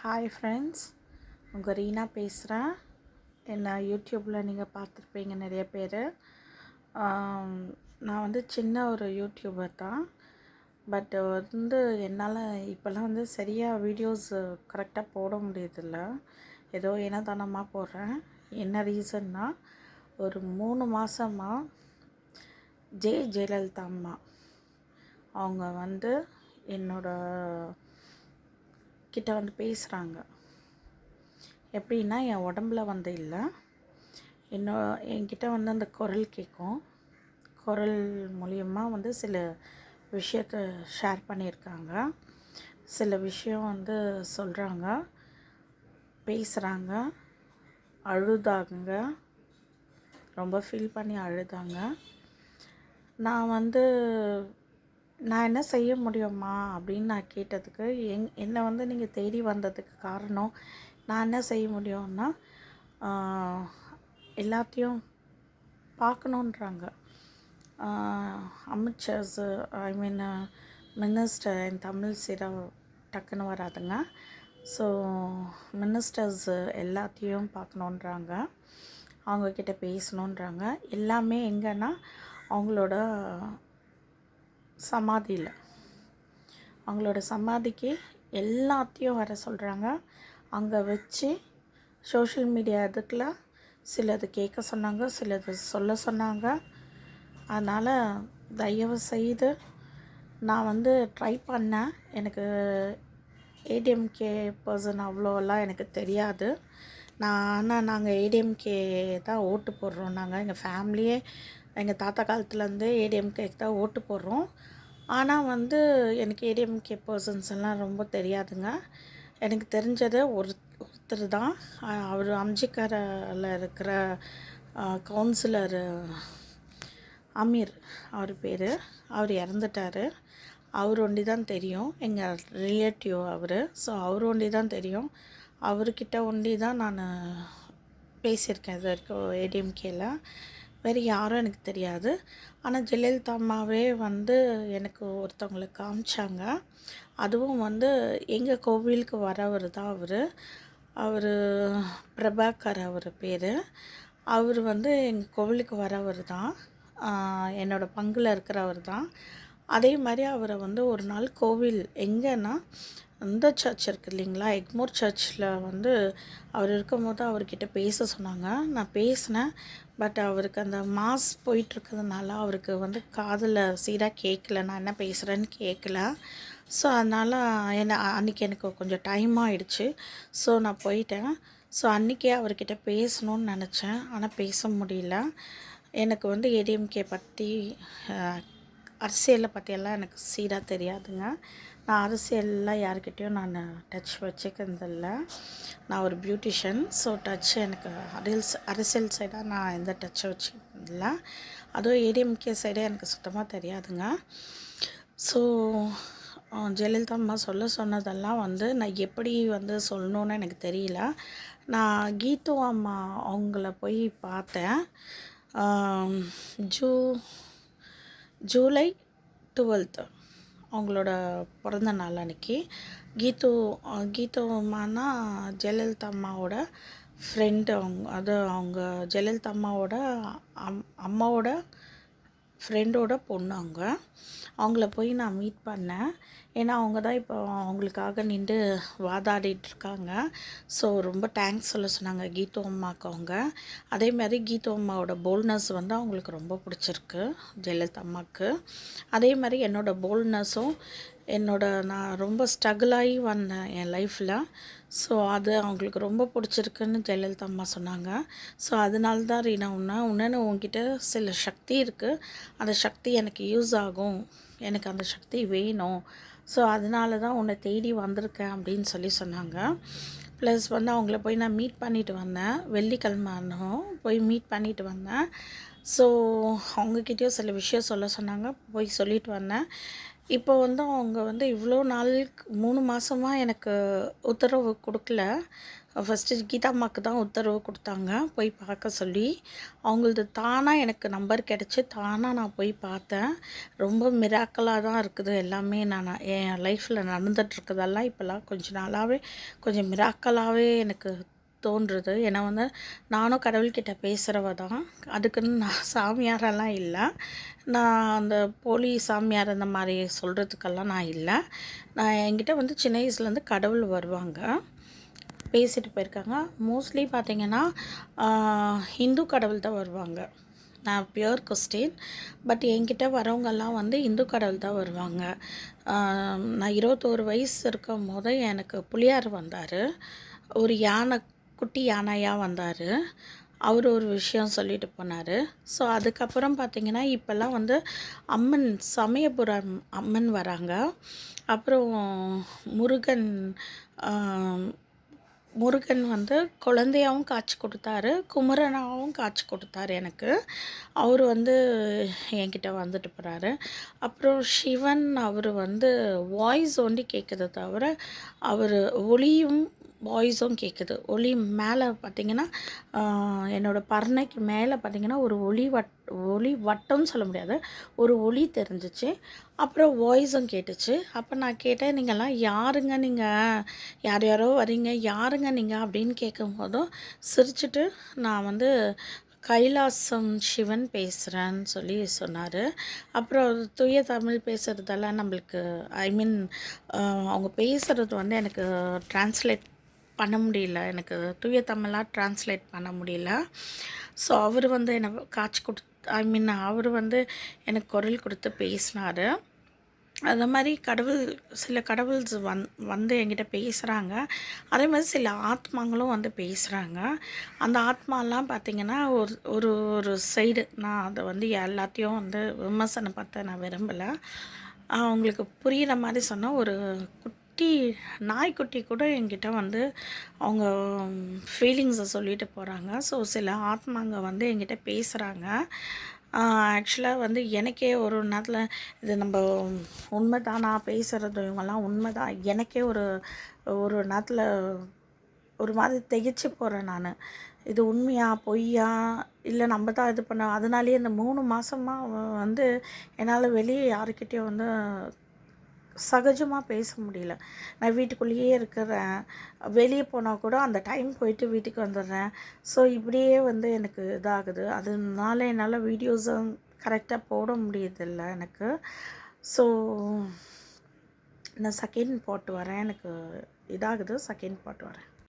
Hi friends உங்கள் ரீனா பேசுகிறேன் என்னை யூடியூப்பில் நீங்கள் பார்த்துருப்பீங்க நிறைய பேர். நான் வந்து சின்ன ஒரு யூடியூபர் தான். பட் வந்து என்னால் இப்போல்லாம் வந்து சரியாக வீடியோஸ் கரெக்டாக போட முடியதில்ல ஏதோ இனதானமாக போடுறேன். என்ன ரீசன்னா ஒரு மூணு மாதமாக ஜெ ஜெயலலிதா அம்மா. அவங்க வந்து என்னோட கிட்ட வந்து பேசுகிறாங்க எப்படின்னா என் உடம்புல வந்து இல்லை. என்னோ என்கிட்ட வந்து அந்த குரல் கேட்கும் குரல் மூலியமாக வந்து சில விஷயத்த ஷேர் பண்ணியிருக்காங்க. சில விஷயம் வந்து சொல்கிறாங்க பேசுகிறாங்க அழுதாங்க. ரொம்ப ஃபீல் பண்ணி அழுதாங்க. நான் வந்து நான் என்ன செய்ய முடியுமா? அப்படின்னு நான் கேட்டதுக்கு எங் என்னை வந்து நீங்கள் தேடி வந்ததுக்கு காரணம் நான் என்ன செய்ய முடியும்னா எல்லாத்தையும் பார்க்கணுன்றாங்க. அமித்ஷாஸு ஐ மீன் மினிஸ்டர் என் தமிழ் சீரா டக்குன்னு வராதுங்க. ஸோ மினிஸ்டர்ஸ் எல்லாத்தையும் பார்க்கணுன்றாங்க. அவங்கக்கிட்ட பேசணுன்றாங்க. எல்லாமே எங்கன்னா அவங்களோட சமாதியில் அவங்களோட சமாதிக்கு எல்லாத்தையும் வர சொல்கிறாங்க அங்கே வச்சு சோஷியல் மீடியா இதுக்குள்ள சிலது கேட்க சொன்னாங்க சிலது சொல்ல சொன்னாங்க. அதனால் தயவு செய்து நான் வந்து ட்ரை பண்ணேன். எனக்கு ஏடிஎம்கே பர்சன் அவ்வளோலாம் எனக்கு தெரியாது. நான் ஆனால் நாங்கள் ஏடிஎம்கே தான் ஓட்டு போடுறோம் நாங்கள் எங்கள் ஃபேமிலியே எங்கள் தாத்தா காலத்துலேருந்து ஏடிஎம்கேக்கு தான் ஓட்டு போடுறோம். ஆனால் வந்து எனக்கு ஏடிஎம்கே பர்சன்ஸ் எல்லாம் ரொம்ப தெரியாதுங்க. எனக்கு தெரிஞ்சது ஒரு ஒருத்தர் தான். அவர் அம்ஜிக்கரில் இருக்கிற கவுன்சிலர் அமீர் அவர் பேர். அவர் இறந்துட்டார். அவர் ஒண்டி தான் தெரியும். எங்கள் ரிலேட்டிவ் அவர். ஸோ அவர் ஒண்டி தான் தெரியும். அவர்கிட்ட ஒண்டி தான் நான் பேசியிருக்கேன் இது வரைக்கும் ஏடிஎம்கேல வேறு யாரும் எனக்கு தெரியாது. ஆனால் ஜெயலலிதா அம்மாவே வந்து எனக்கு ஒருத்தவங்களை காமிச்சாங்க. அதுவும் வந்து எங்கள் கோவிலுக்கு வரவர் தான் அவர். அவர் பிரபாகர் அவர் பேர். அவர் வந்து எங்கள் கோவிலுக்கு வரவர் தான். என்னோடய பங்கில் இருக்கிறவர் தான். அதே மாதிரி அவரை வந்து ஒரு நாள் கோவில் எங்கன்னா அந்த சர்ச் இருக்குது இல்லைங்களா? எக்மோர் சர்ச்சில் வந்து அவர் இருக்கும்போது அவர்கிட்ட பேச சொன்னாங்க. நான் பேசினேன். பட் அவருக்கு அந்த மாஸ் போயிட்டுருக்கிறதுனால அவருக்கு வந்து காதில் சீராக கேட்கல நான் என்ன பேசுகிறேன்னு கேட்கல ஸோ அதனால் என்ன அன்றைக்கி எனக்கு கொஞ்சம் டைம் ஆகிடுச்சு ஸோ நான் போயிட்டேன். ஸோ அன்றைக்கே அவர்கிட்ட பேசணும்னு நினச்சேன். ஆனால் பேச முடியல. எனக்கு வந்து ஏடிஎம்கே பற்றி அரசியலை பற்றியெல்லாம் எனக்கு சீராக தெரியாதுங்க. நான் அரசியல்லாம் யாருக்கிட்டேயும் நான் டச் வச்சுக்கிறதில்ல. நான் ஒரு பியூட்டிஷியன் ஸோ டச் எனக்கு அரசியல் அரசியல் சைடாக நான் எந்த டச்சை வச்சுக்கிறதில்ல. அதுவும் ஏடிஎம்கே சைடே எனக்கு சுத்தமாக தெரியாதுங்க. ஸோ ஜெயலலிதா அம்மா சொல்ல சொன்னதெல்லாம் வந்து நான் எப்படி வந்து சொல்லணுன்னு எனக்கு தெரியல. நான் கீது அம்மா அவங்கள போய் பார்த்தேன். ஜூ ஜூலை டுவெல்த்து அவங்களோட பிறந்த நாள் அன்னைக்கு. கீது அஹ் கீது அம்மானா ஜெயலலிதா அம்மாவோட ஃப்ரெண்டு அவங்க அது அவங்க ஜெயலலிதா அம்மாவோட அம் அம்மாவோட ஃப்ரெண்டோட பொண்ணு அவங்க அவங்கள போய் நான் மீட் பண்ணேன். ஏன்னா அவங்க தான் இப்போ அவங்களுக்காக நின்று வாதாடிட்டுருக்காங்க ஸோ ரொம்ப தேங்க்ஸ் சொல்ல சொன்னாங்க கீதோ அம்மாவுக்கு அவங்க. அதே மாதிரி அம்மாவோட போல்னஸ் வந்து அவங்களுக்கு ரொம்ப பிடிச்சிருக்கு ஜெயலலிதா அம்மாவுக்கு அதே மாதிரி என்னோட போல்னஸும் என்னோட நான் ரொம்ப ஸ்ட்ரகிள் ஆகி வந்தேன் என் லைஃப்பில் ஸோ அது அவங்களுக்கு ரொம்ப பிடிச்சிருக்குன்னு ஜெயலலிதா அம்மா சொன்னாங்க. ஸோ அதனால தான் ரீனா உன்ன உன்னன்னு உங்ககிட்ட சில சக்தி இருக்குது அந்த சக்தி எனக்கு யூஸ் ஆகும். எனக்கு அந்த சக்தி வேணும். ஸோ அதனால தான் உன்னை தேடி வந்திருக்கேன் அப்படின்னு சொல்லி சொன்னாங்க. ப்ளஸ் வந்து அவங்கள போய் நான் மீட் பண்ணிட்டு வந்தேன். வெள்ளிக்கிழமை அன்னும் போய் மீட் பண்ணிட்டு வந்தேன். ஸோ அவங்கக்கிட்டேயும் சில விஷயம் சொல்ல சொன்னாங்க. போய் சொல்லிட்டு வந்தேன். இப்போ வந்து அவங்க வந்து இவ்வளோ நாளுக்கு மூணு மாதமாக எனக்கு உத்தரவு கொடுக்கல. ஃபஸ்ட்டு கீதா அம்மாவுக்கு தான் உத்தரவு கொடுத்தாங்க. போய் பார்க்க சொல்லி அவங்களது தானாக எனக்கு நம்பர் கிடச்சி தானாக நான் போய் பார்த்தேன். ரொம்ப மிராக்கலாக தான் இருக்குது எல்லாமே. நான் என் லைஃப்பில் நடந்துகிட்ருக்கதெல்லாம் இப்போல்லாம் கொஞ்சம் நாளாகவே கொஞ்சம் மிராக்கலாகவே எனக்கு தோன்றுது. ஏன்னா வந்து நானும் கடவுள்கிட்ட பேசுகிறவ தான். அதுக்குன்னு நான் சாமியாரெல்லாம் இல்லை. நான் அந்த போலி சாமியார் அந்த மாதிரி சொல்கிறதுக்கெல்லாம் நான் இல்லை. நான் என்கிட்ட வந்து சின்ன வயசுலேருந்து கடவுள் வருவாங்க. பேசிட்டு போயிருக்காங்க. மோஸ்ட்லி பார்த்திங்கன்னா ஹிந்து கடவுள் தான் வருவாங்க. நான் பியூர் கிறிஸ்டின் பட் என்கிட்ட வரவங்கெல்லாம் வந்து இந்து கடவுள் தான் வருவாங்க. நான் இருபத்தோரு வயசு இருக்கும் போது எனக்கு புளியார் வந்தார். ஒரு யானை குட்டி யானையாக வந்தார். அவர் ஒரு விஷயம் சொல்லிட்டு போனார். ஸோ அதுக்கப்புறம் பார்த்திங்கன்னா இப்போல்லாம் வந்து அம்மன் சமயபுரம் அம்மன் வராங்க. அப்புறம் முருகன் முருகன் வந்து குழந்தையாகவும் காட்சி கொடுத்தாரு. குமரனாகவும் காட்சி கொடுத்தாரு எனக்கு. அவர் வந்து என்கிட்ட வந்துட்டு போகிறாரு அப்புறம் சிவன் அவர் வந்து வாய்ஸ் ஒண்டி கேட்குது தவிர அவர் ஒளியும் வாய்ஸும் கேட்குது ஒளி மேலே பார்த்திங்கன்னா என்னோடய பர்ணைக்கு மேலே பார்த்திங்கன்னா ஒரு ஒளி வட் ஒளி வட்டம்னு சொல்ல முடியாது. ஒரு ஒளி தெரிஞ்சிச்சு. அப்புறம் வாய்ஸும் கேட்டுச்சு. அப்போ நான் கேட்டேன் நீங்கள்லாம் யாருங்க நீங்கள் யார் யாரோ வரீங்க யாருங்க நீங்கள் அப்படின்னு கேட்கும்போதும் சிரிச்சுட்டு நான் வந்து கைலாசம் சிவன் பேசுகிறேன்னு சொல்லி சொன்னார். அப்புறம் தூய தமிழ் பேசுகிறதெல்லாம் நம்மளுக்கு ஐ மீன் அவங்க பேசுகிறது வந்து எனக்கு ட்ரான்ஸ்லேட் பண்ண முடியல. எனக்கு தூய தமிழாக ட்ரான்ஸ்லேட் பண்ண முடியல. ஸோ அவர் வந்து என்னை காட்சி கொடுத்து ஐ மீன் அவர் வந்து எனக்கு குரல் கொடுத்து பேசினார். அந்த மாதிரி கடவுள் சில கடவுள்ஸ் வந் வந்து என்கிட்ட பேசுகிறாங்க அதே மாதிரி சில ஆத்மாங்களும் வந்து பேசுகிறாங்க அந்த ஆத்மாலாம் பார்த்திங்கன்னா ஒரு ஒரு ஒரு சைடு நான் அதை வந்து எல்லாத்தையும் வந்து விமர்சனம் பார்த்த நான் விரும்பலை. அவங்களுக்கு புரிகிற மாதிரி சொன்னால் ஒரு குட் குட்டி நாய்க்குட்டி கூட என்கிட்ட வந்து அவங்க ஃபீலிங்ஸை சொல்லிட்டு போகிறாங்க ஸோ சில ஆத்மாங்க வந்து என்கிட்ட பேசுகிறாங்க ஆக்சுவலாக வந்து எனக்கே ஒரு நேரத்தில் இது நம்ம உண்மை தானா பேசுகிறது இவங்கெல்லாம் உண்மை தான் எனக்கே ஒரு ஒரு நேரத்தில் ஒரு மாதிரி திகைச்சு போகிறேன் நான். இது உண்மையா பொய்யா? இல்லை நம்ம தான் இது பண்ண அதனாலேயே இந்த மூணு மாதமாக வந்து என்னால் வெளியே யாருக்கிட்டேயும் வந்து சகஜமாக பேச முடியல. நான் வீட்டுக்குள்ளேயே இருக்கிறேன். வெளியே போனால் கூட அந்த டைம் போயிட்டு வீட்டுக்கு வந்துடுறேன். ஸோ இப்படியே வந்து எனக்கு இதாகுது. அதனால என்னால் வீடியோஸும் கரெக்டாக போட முடியதில்ல எனக்கு. ஸோ நான் செகண்ட் போட்டு வரேன். எனக்கு இதாகுது. செகண்ட் போட்டு வரேன்.